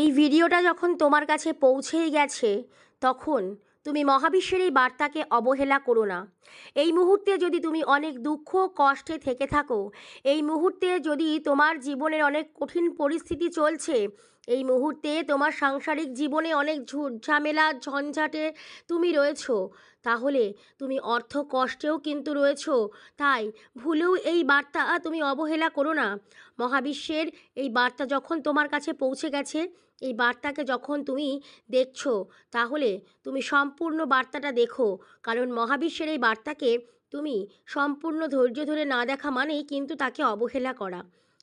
এই ভিডিওটা যখন তোমার কাছে পৌঁছেই গেছে, তখন তুমি মহাবিশ্বের এই বার্তাকে অবহেলা করো না। এই মুহূর্তে যদি তুমি অনেক দুঃখ কষ্টে থেকে থাকো, এই মুহূর্তে যদি তোমার জীবনের অনেক কঠিন পরিস্থিতি চলছে, এই মুহূর্তে তোমার সাংসারিক জীবনে অনেক ঝামেলা ঝঞ্ঝাটে তুমি রয়েছো, তাহলে তুমি অর্থ কষ্টেও কিন্তু রয়েছো, তাই ভুলেও এই বার্তা তুমি অবহেলা করো না। মহাবিশ্বের এই বার্তা যখন তোমার কাছে পৌঁছে গেছে এই বার্তাকে যখন তুমি দেখছ, তাহলে তুমি সম্পূর্ণ বার্তাটা দেখো। কারণ মহাবিশ্বের এই বার্তাকে তুমি সম্পূর্ণ ধৈর্য ধরে না দেখা মানেই কিন্তু তাকে অবহেলা করা।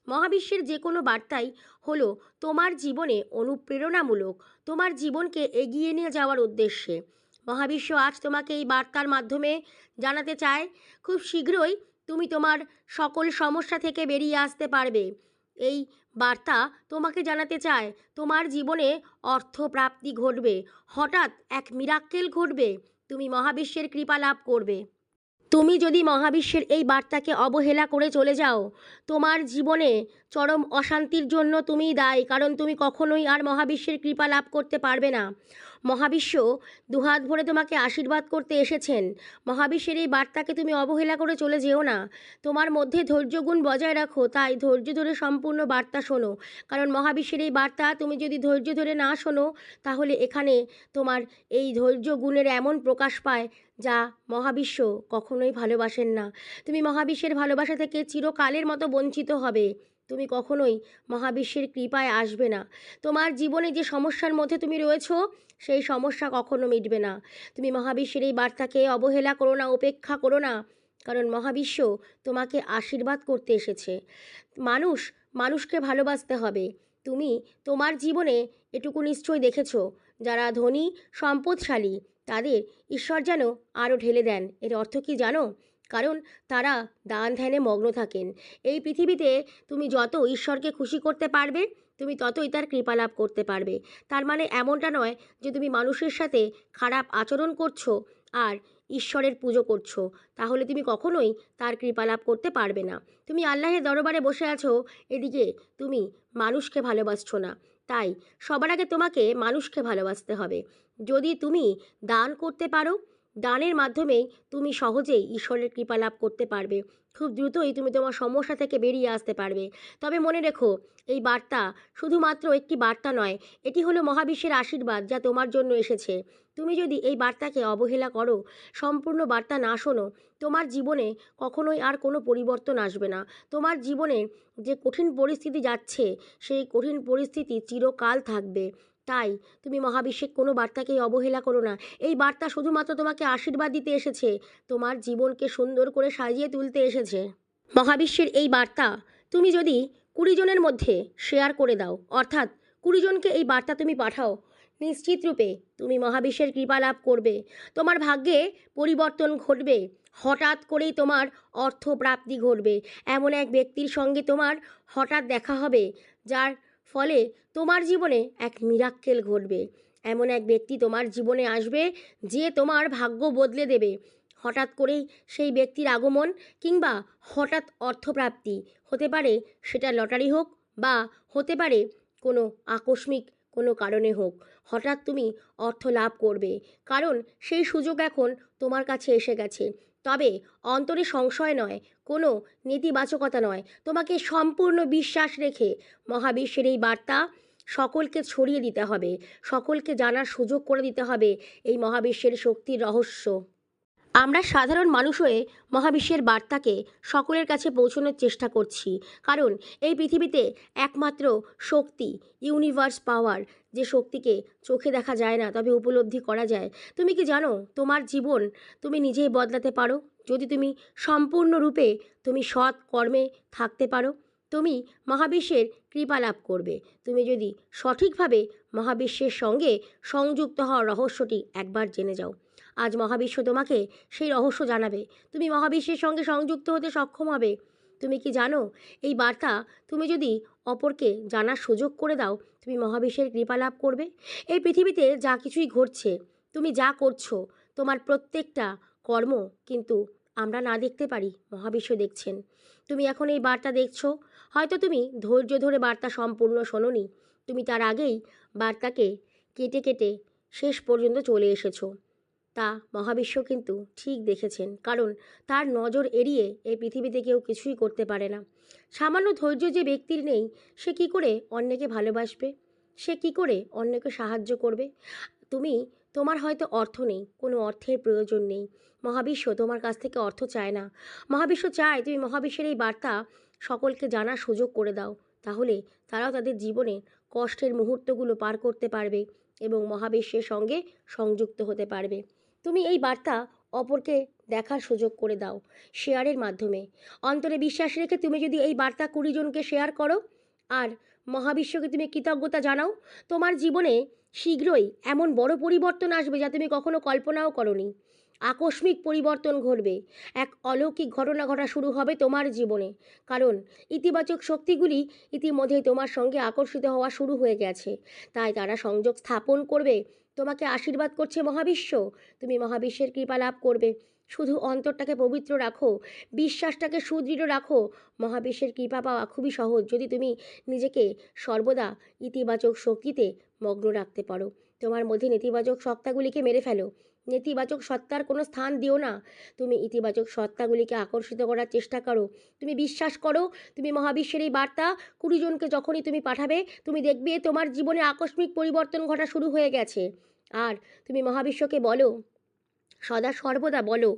মহাবিশ্বের যে কোনো বার্তাই হলো তোমার জীবনে অনুপ্রেরণামূলক, তোমার জীবনকে এগিয়ে নিয়ে যাওয়ার উদ্দেশ্যে। মহাবিশ্ব আজ তোমাকে এই বার্তার মাধ্যমে জানাতে চায়, খুব শীঘ্রই তুমি তোমার সকল সমস্যা থেকে বেরিয়ে আসতে পারবে। এই বার্তা তোমাকে জানাতে চায়, তোমার জীবনে অর্থপ্রাপ্তি ঘটবে, হঠাৎ এক মিরাক্কেল ঘটবে, তুমি মহাবিশ্বের কৃপা লাভ করবে। তুমি যদি মহাবিশ্বের এই বার্তাকে অবহেলা করে চলে যাও, তোমার জীবনে চরম অশান্তির জন্য তুমি দায়ী, কারণ তুমি কখনোই আর মহাবিশ্বের কৃপা লাভ করতে পারবে না। মহাবিশ্ব, দুহাত ভরে তোমাকে আশীর্বাদ করতে এসেছেন। মহাবিশ্বের এই বার্তাকে তুমি অবহেলা করে চলে যেও না। তোমার মধ্যে ধৈর্যগুণ বজায় রাখো, তাই ধৈর্য ধরে সম্পূর্ণ বার্তা শোনো। কারণ মহাবিশ্বের এই বার্তা তুমি যদি ধৈর্য ধরে না শোনো, তাহলে এখানে তোমার এই ধৈর্য গুণের এমন প্রকাশ পায় যা মহাবিশ্ব কখনোই ভালোবাসেন না। তুমি মহাবিশ্বের ভালোবাসা থেকে চিরকালের মতো বঞ্চিত হবে। তুমি কখনোই মহাবিশ্বের কৃপায় আসবে না। তোমার জীবনে যে সমস্যার মধ্যে তুমি রয়েছো, সেই সমস্যা কখনো মিটবে না। তুমি মহাবিশ্বের এই বার্তাকে অবহেলা করো না, উপেক্ষা করো না, কারণ মহাবিশ্ব তোমাকে আশীর্বাদ করতে এসেছে। মানুষ, মানুষকে ভালোবাসতে হবে। তুমি তোমার জীবনে এটুকু নিশ্চয়ই দেখেছ। যারা ধনী, সম্পদশালী, তাদের ঈশ্বর যেন আরও ঢেলে দেন। এর অর্থ কি জানো? কারণ তারা দান ধ্যানে মগ্ন থাকেন। এই পৃথিবীতে তুমি যত ঈশ্বরকে খুশি করতে পারবে, তুমি ততই তার কৃপা লাভ করতে পারবে। তার মানে এমনটা নয় যে তুমি মানুষের সাথে খারাপ আচরণ করছ আর ঈশ্বরের পুজো করছ। তাহলে তুমি কখনোই তার কৃপা লাভ করতে পারবে না। তুমি আল্লাহের দরবারে বসে আছো, এদিকে তুমি মানুষকে ভালোবাসছো না। তাই সবার আগে তোমাকে মানুষকে ভালোবাসতে হবে। যদি তুমি দান করতে পারো দানের মাধ্যমেই তুমি সহজেই ঈশ্বরের কৃপা লাভ করতে পারবে। খুব দ্রুতই তুমি তোমার সমস্যা থেকে বেরিয়ে আসতে পারবে। তবে মনে রেখো, এই বার্তা শুধুমাত্র একটি বার্তা নয়, এটি হলো মহাবিশ্বের আশীর্বাদ যা তোমার জন্য এসেছে। তুমি যদি এই বার্তাকে অবহেলা করো, সম্পূর্ণ বার্তা না শোনো, তোমার জীবনে কখনোই আর কোনো পরিবর্তন আসবে না। তোমার জীবনে যে কঠিন পরিস্থিতি যাচ্ছে, সেই কঠিন পরিস্থিতি চিরকাল থাকবে। তাই তুমি মহাবিশ্বের কোনো বার্তাকেই অবহেলা করো না। এই বার্তা শুধুমাত্র তোমাকে আশীর্বাদ দিতে এসেছে। তোমার জীবনকে সুন্দর করে সাজিয়ে তুলতে এসেছে। মহাবিশ্বের এই বার্তা তুমি যদি কুড়ি জনের মধ্যে শেয়ার করে দাও, অর্থাৎ কুড়ি জনকে এই বার্তা তুমি পাঠাও, নিশ্চিত রূপে তুমি মহাবিশ্বের কৃপা লাভ করবে। তোমার ভাগ্যে পরিবর্তন ঘটবে, হঠাৎ করেই তোমার অর্থ প্রাপ্তি ঘটবে। এমন এক ব্যক্তির সঙ্গে তোমার হঠাৎ দেখা হবে, যার ফলে তোমার জীবনে এক মিরাক্কেল ঘটবে। এমন এক ব্যক্তি তোমার জীবনে আসবে যে তোমার ভাগ্য বদলে দেবে। হঠাৎ করেই সেই ব্যক্তির আগমন কিংবা হঠাৎ অর্থপ্রাপ্তি হতে পারে সেটা লটারি হোক বা হতে পারে কোনো আকস্মিক কোনো কারণে হোক। হঠাৎ তুমি অর্থ লাভ করবে, কারণ সেই সুযোগ এখন তোমার কাছে এসে গেছে। তবে অন্তরে সংশয় নয় কোনো নেতিবাচকতা নয়। তোমাকে সম্পূর্ণ বিশ্বাস রেখে মহাবিশ্বের এই বার্তা সকলকে ছড়িয়ে দিতে হবে। সকলকে জানার সুযোগ করে দিতে হবে। এই মহাবিশ্বের শক্তির রহস্য। আমরা সাধারণ মানুষ হয়ে মহাবিশ্বের বার্তাকে সকলের কাছে পৌঁছানোর চেষ্টা করছি। কারণ এই পৃথিবীতে একমাত্র শক্তি ইউনিভার্স পাওয়ার যে শক্তিকে চোখে দেখা যায় না, তবে উপলব্ধি করা যায়। তুমি কি জানো, তোমার জীবন তুমি নিজেই বদলাতে পারো? যদি তুমি সম্পূর্ণরূপে তুমি সৎ কর্মে থাকতে পারো, তুমি মহাবিশ্বের কৃপা লাভ করবে। তুমি যদি সঠিকভাবে মহাবিশ্বের সঙ্গে সংযুক্ত হওয়ার রহস্যটি একবার জেনে যাও। আজ মহাবিশ্ব তোমাকে সেই রহস্য জানাবে। তুমি মহাবিশ্বের সঙ্গে সংযুক্ত হতে সক্ষম হবে। তুমি কি জানো, এই বার্তা তুমি যদি অপরকে জানার সুযোগ করে দাও, তুমি মহাবিশ্বের কৃপা লাভ করবে। এই পৃথিবীতে যা কিছুই ঘটছে, তুমি যা করছ, তোমার প্রত্যেকটা কর্ম কিন্তু আমরা না দেখতে পারি, মহাবিশ্ব দেখছেন। তুমি এখন এই বার্তা দেখছ। হয়তো তুমি ধৈর্য ধরে বার্তা সম্পূর্ণ শোনোনি। তুমি তার আগেই বার্তাকে কেটে কেটে শেষ পর্যন্ত চলে এসেছ। তা মহাবিশ্ব কিন্তু ঠিক দেখেছেন, কারণ তার নজর এড়িয়ে এই পৃথিবীতে কেউ কিছুই করতে পারে না। সামান্য ধৈর্য যে ব্যক্তির নেই, সে কি করে অন্যকে ভালোবাসবে? সে কি করে অন্যকে সাহায্য করবে? তুমি, তোমার হয়তো অর্থ নেই, কোনো অর্থের প্রয়োজন নেই। মহাবিশ্ব তোমার কাছ থেকে অর্থ চায় না। মহাবিশ্ব চায় তুমি মহাবিশ্বের এই বার্তা সকলকে জানার সুযোগ করে দাও। তাহলে তারাও তাদের জীবনে কষ্টের মুহূর্তগুলো পার করতে পারবে এবং মহাবিশ্বের সঙ্গে সংযুক্ত হতে পারবে। তুমি এই বার্তা অপরকে দেখার সুযোগ করে দাও শেয়ারের মাধ্যমে। অন্তরে বিশ্বাস রেখে তুমি যদি এই বার্তা কুড়ি জনকে শেয়ার করো, আর মহাবিশ্বকে তুমি কৃতজ্ঞতা জানাও, তোমার জীবনে শীঘ্রই এমন বড় পরিবর্তন আসবে যা তুমি কখনো কল্পনাও করনি। আকস্মিক পরিবর্তন ঘটবে। এক অলৌকিক ঘটনা ঘটা শুরু হবে তোমার জীবনে। কারণ ইতিবাচক শক্তিগুলি ইতিমধ্যেই তোমার সঙ্গে আকর্ষিত হওয়া শুরু হয়ে গেছে। তাই তারা সংযোগ স্থাপন করবে তোমাকে আশীর্বাদ করছে মহাবিশ্ব। তুমি মহাবিশ্বের কৃপা লাভ করবে। শুধু অন্তরটাকে পবিত্র রাখো, বিশ্বাসটাকে সুদৃঢ় রাখো। মহাবিশ্বের কৃপা পাওয়া খুবই সহজ। যদি তুমি নিজেকে সর্বদা ইতিবাচক শক্তিতে মগ্ন রাখতে পারো, তোমার মধ্যে নেতিবাচক সত্তাগুলিকে মেরে ফেলো। নেতিবাচক সত্তার কোনো স্থান দিও না। তুমি ইতিবাচক সত্তাগুলিকে আকর্ষিত করার চেষ্টা করো। তুমি বিশ্বাস করো, তুমি মহাবিশ্বের এই বার্তা। কুড়িজনকে যখনই তুমি পাঠাবে, তুমি দেখবে তোমার জীবনে আকস্মিক পরিবর্তন ঘটা শুরু হয়ে গেছে। আর তুমি মহাবিশ্বকে বলো। সদা সর্বদা বলো।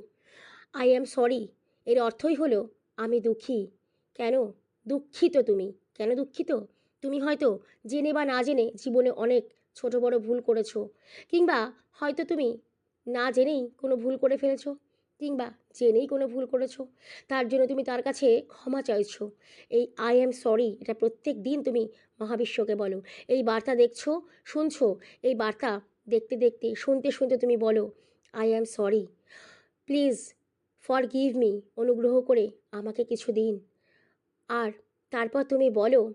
আই অ্যাম সরি এর অর্থই হলো, আমি দুঃখী। কেন? দুঃখিত তুমি। কেন দুঃখিত? তুমি হয়তো জেনে বা না জেনে জীবনে অনেক ছোট বড় ভুল করেছ, কিংবা হয়তো তুমি না জেনেই কোনো ভুল করে ফেলেছো, কিংবা জেনেই কোনো ভুল করেছ। তার জন্য তুমি তার কাছে ক্ষমা চাইছো। এই আই অ্যাম সরি এটা প্রত্যেক দিন তুমি মহাবিশ্বকে বলো। এই বার্তা দেখছ, শুনছো, এই বার্তা দেখতে দেখতে, শুনতে শুনতে তুমি বলো I am sorry please forgive me অনুগ্রহ করে আমাকে কিছু দিন। আর তারপর তুমি বলো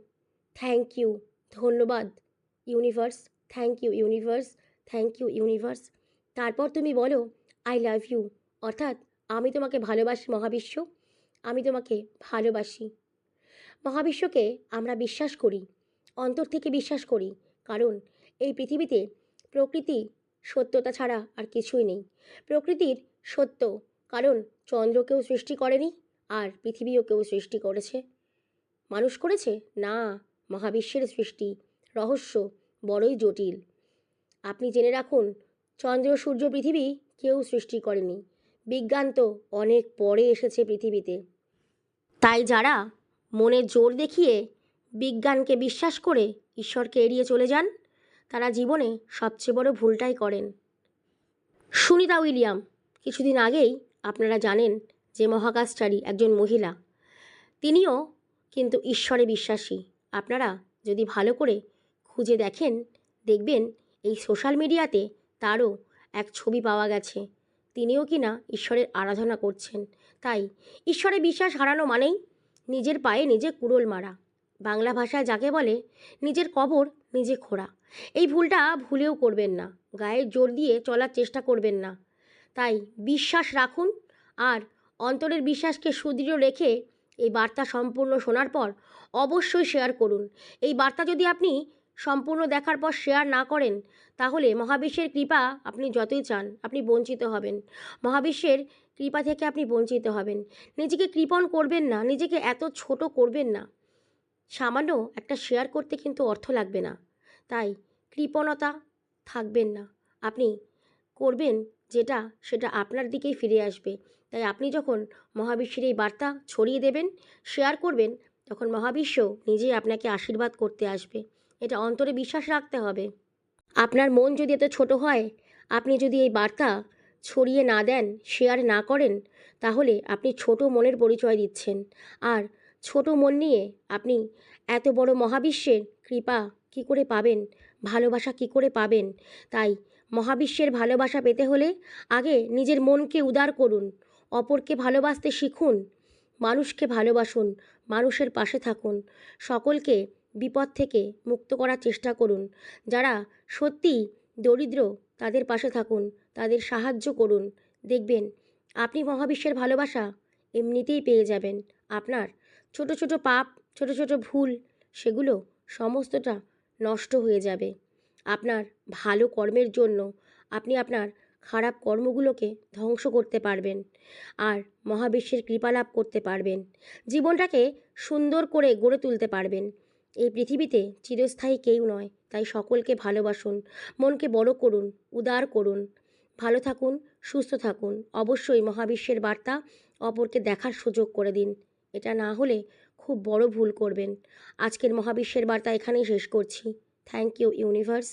থ্যাংক ইউ ধন্যবাদ universe thank you universe thank you universe তারপর তুমি বলো আই লাভ ইউ অর্থাৎ, আমি তোমাকে ভালোবাসি মহাবিশ্ব, আমি তোমাকে ভালোবাসি। মহাবিশ্বকে আমরা বিশ্বাস করি, অন্তর থেকে বিশ্বাস করি। কারণ, এই পৃথিবীতে প্রকৃতি সত্যতা ছাড়া আর কিছুই নেই। প্রকৃতির সত্য, কারণ চন্দ্রকেও সৃষ্টি করেনি আর পৃথিবীও কেউ সৃষ্টি করেছে। মানুষ করেছে? না, মহাবিশ্বের সৃষ্টি। রহস্য বড়ই জটিল। আপনি জেনে রাখুন, চন্দ্র, সূর্য, পৃথিবী কেউ সৃষ্টি করেনি। বিজ্ঞান তো অনেক পরে এসেছে পৃথিবীতে। তাই যারা মনে জোর দেখিয়ে বিজ্ঞানকে বিশ্বাস করে ঈশ্বরকে এড়িয়ে চলে যান তারা জীবনে সবচেয়ে বড় ভুলটাই করেন। সুনিতা উইলিয়াম, কিছুদিন আগেই আপনারা জানেন যে মহাকাশচারী একজন মহিলা। তিনিও কিন্তু ঈশ্বরে বিশ্বাসী। আপনারা যদি ভালো করে খুঁজে দেখেন, দেখবেন এই সোশ্যাল মিডিয়াতে তারও এক ছবি পাওয়া গেছে। তিনিও কিনা ঈশ্বরের আরাধনা করছেন। তাই ঈশ্বরে বিশ্বাস হারানো মানেই নিজের পায়ে নিজে কুড়োল মারা। বাংলা ভাষায় যাকে বলে, নিজের কবর নিজে খোঁড়া। এই ভুলটা ভুলেও করবেন না, গায়ে জোর দিয়ে চলার চেষ্টা করবেন না। তাই বিশ্বাস রাখুন আর অন্তরের বিশ্বাসকে সুদৃঢ় রেখে এই বার্তা সম্পূর্ণ শোনার পর অবশ্যই শেয়ার করুন। এই বার্তা যদি আপনি সম্পূর্ণ দেখার পর শেয়ার না করেন, তাহলে মহাবিশ্বের কৃপা আপনি যতই চান আপনি বঞ্চিত হবেন। মহাবিশ্বের কৃপা থেকে আপনি বঞ্চিত হবেন। নিজেকে কৃপণ করবেন না, নিজেকে এত ছোট করবেন না। সামান্য একটা শেয়ার করতে কিন্তু অর্থ লাগবে না। তাই কৃপণতা থাকবেন না। আপনি করবেন যেটা, সেটা আপনার দিকেই ফিরে আসবে। তাই আপনি যখন মহাবিশ্বের এই বার্তা ছড়িয়ে দেবেন, শেয়ার করবেন, তখন মহাবিশ্ব নিজেই আপনাকে আশীর্বাদ করতে আসবে। এটা অন্তরে বিশ্বাস রাখতে হবে। আপনার মন যদি এত ছোট হয়, আপনি যদি এই বার্তা ছড়িয়ে না দেন, শেয়ার না করেন, তাহলে আপনি ছোট মনের পরিচয় দিচ্ছেন। আর ছোট মন নিয়ে আপনি এত বড় মহাবিশ্বের কৃপা কি করে পাবেন? ভালোবাসা কি করে পাবেন? তাই মহাবিশ্বের ভালোবাসা পেতে হলে আগে নিজের মনকে উদার করুন, অপরকে ভালোবাসতে শিখুন, মানুষকে ভালোবাসুন, মানুষের পাশে থাকুন, সকলকে বিপদ থেকে মুক্ত করার চেষ্টা করুন, যারা সত্যি দরিদ্র তাদের পাশে থাকুন, তাদের সাহায্য করুন। দেখবেন, আপনি মহাবিশ্বের ভালোবাসা এমনিতেই পেয়ে যাবেন। আপনার ছোট ছোট পাপ, ছোট ছোট ভুল, সেগুলো সমস্তটা নষ্ট হয়ে যাবে। আপনার ভালো কর্মের জন্য আপনি আপনার খারাপ কর্মগুলোকে ধ্বংস করতে পারবেন আর মহাবিশ্বের কৃপা লাভ করতে পারবেন। জীবনটাকে সুন্দর করে গড়ে তুলতে পারবেন। এই পৃথিবীতে চিরস্থায়ী কেউ নয়, তাই সকলকে ভালোবাসুন, মনকে বড় করুন, উদার করুন। ভালো থাকুন, সুস্থ থাকুন। অবশ্যই মহাবিশ্বের বার্তা অপরকে দেখার সুযোগ করে দিন। এটা না হলে খুব বড় ভুল করবেন। আজকের মহাবিশ্বের বার্তা এখানেই শেষ করছি। Thank you universe